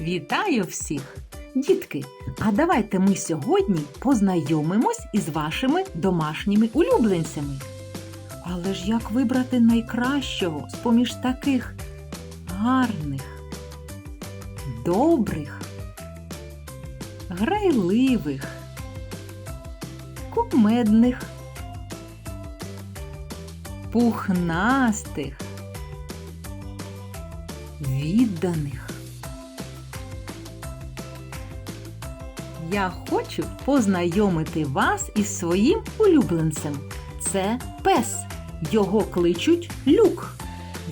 Вітаю всіх! Дітки, а давайте ми сьогодні познайомимось із вашими домашніми улюбленцями. Але ж як вибрати найкращого з-поміж таких гарних, добрих, грайливих, кумедних, пухнастих, відданих. Я хочу познайомити вас із своїм улюбленцем. Це пес. Його кличуть люк.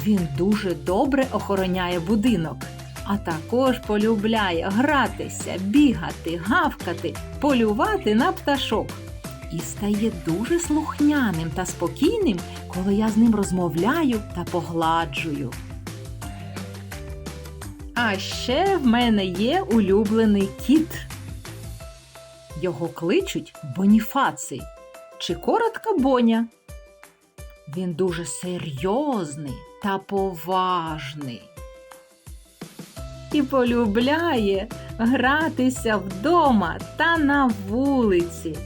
Він дуже добре охороняє будинок, а також полюбляє гратися, бігати, гавкати, полювати на пташок. І стає дуже слухняним та спокійним, коли я з ним розмовляю та погладжую. А ще в мене є улюблений кіт. Його кличуть Боніфаций чи коротка Боня. Він дуже серйозний та поважний. І полюбляє гратися вдома та на вулиці.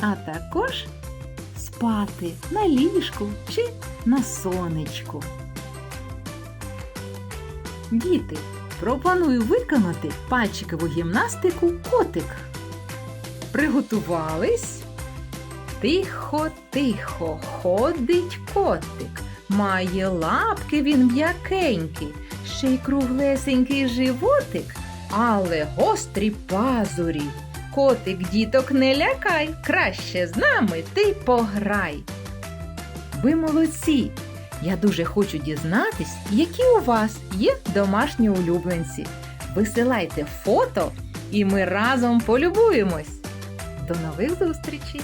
А також спати на ліжку чи на сонечку. Діти, пропоную виконати пальчикову гімнастику котик. Приготувались? Тихо, тихо, ходить котик. Має лапки він м'якенькі, ще й круглесенький животик, але гострі пазурі. Котик діток не лякай, краще з нами ти пограй. Ви молодці! Я дуже хочу дізнатись, які у вас є домашні улюбленці. Висилайте фото, і ми разом полюбуємось. До нових зустрічей!